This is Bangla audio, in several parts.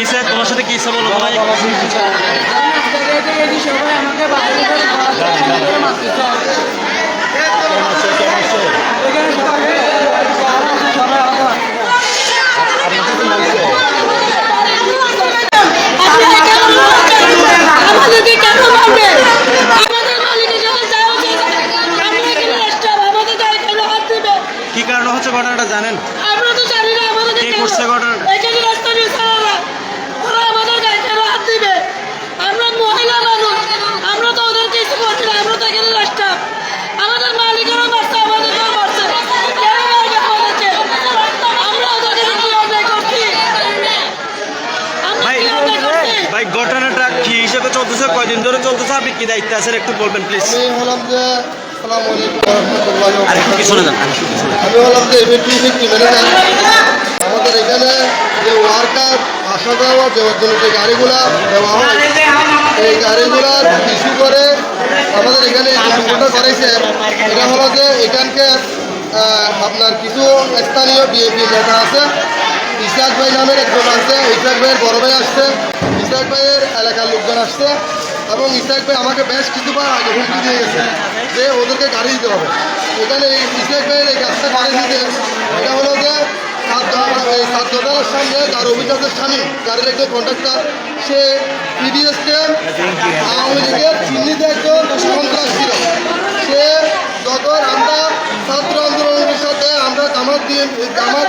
কিসে? তোমার সাথে বলো যা হচ্ছে হাত দেবে কি কারণে হচ্ছে ঘটনাটা জানেন? আমরা তো জানি না আমাদের কে করছে ঘটনাটা? এখানে রাস্তা দিয়ে সারারা ওরা আমাদের গায়ে কেন হাত দিবে আমরা মহিলা মানুষ আমরা তো ওদের কিছু করছি না আমরা তো এখানে স্টাফ আমাদের মালিকেরও মারছে আমাদেরকেও মারছে কেন মারবে আমাদেরকে আমরা ওদের কাছে কি অন্যায় করছি আমরা ভাই কি অন্যায় করছি ভাই ঘটনাটা কি হিসেবে চলতেছে কয়দিন ধরে আপনি কি দায়িত্বে আছেন একটু বলবেন প্লিজ আমি হলাম যে যান। আমি হলাম যে আমাদের এখানে যে ওয়ার্কার আসা যাওয়া দেওয়ার জন্য যে গাড়িগুলা দেওয়া হয় এই গাড়িগুলার ইস্যু করে আমাদের এখানে যে করেছে এটা হলো যে এখানকার আপনার কিছু স্থানীয় বিএপি নেতা আছে ইসাক ভাই নামের একজন আছে ইসাক ভাইয়ের বড় ভাই আসছে ইসাক ভাইয়ের এলাকার লোকজন আসছে। এবং ইসাক ভাই আমাকে বেশ কিছুবার আগে হুমকি দিয়ে গেছে যে ওদেরকে গাড়ি দিতে হবে। এখানে ইসাক ভাইয়ের এই গাছটা গাড়ি দিতে এটা হলো যে সাতজনের সামনে যার অভিজাতের স্বামী গাড়ির একজন কন্ট্রাক্টর সে পিডিএসকে আওয়ামী লীগের চিহ্নিত একজন সন্ত্রাস। ছিল সে যখন আমরা ছাত্র আন্দোলনের সাথে আমরা জামাত দিয়ে জামাত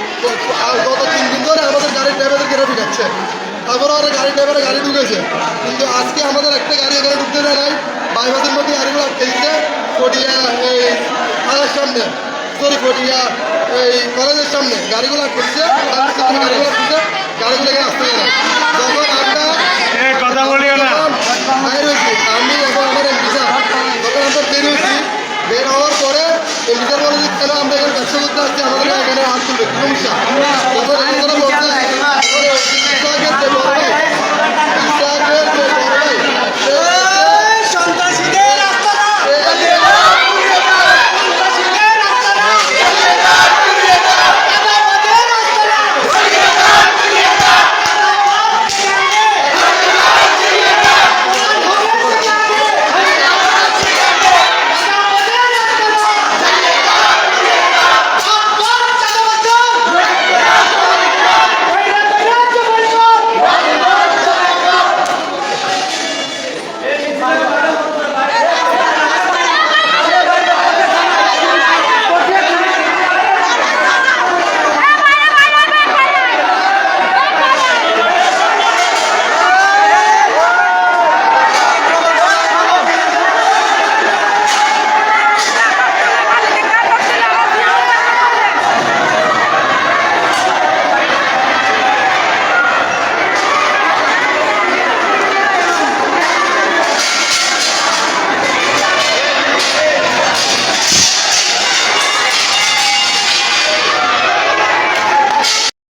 গত তিন দিন ধরে আমাদের গাড়ির ড্রাইভারদের কেটে ঢুকাচ্ছে তারপরে আর গাড়ি ড্রাইভারে গাড়ি ঢুকেছে। কিন্তু আজকে আমাদের একটা গাড়ি এখানে ঢুকতে দেয় নাই। বাইবাদের মধ্যে গাড়িগুলো আটকে দিচ্ছে ফটিয়া, এই থানার সামনে। সরি ফটিয়া, এই, কলেজের সামনে গাড়িগুলো আটকে দিচ্ছে গাড়িগুলো আটকেছে গাড়িগুলো এখানে আসতে না যখন আমরা কথা বলিও না বাইর হয়েছি আমি এবং আমার এমপি স্যার যখন আমরা বের হয়েছি বের হওয়ার পরে এমপি স্যার বলে যে কেন আমরা এখানে ব্যবসা করতে আসছি আমাদের এখানে হাত তুলবে সমস্যা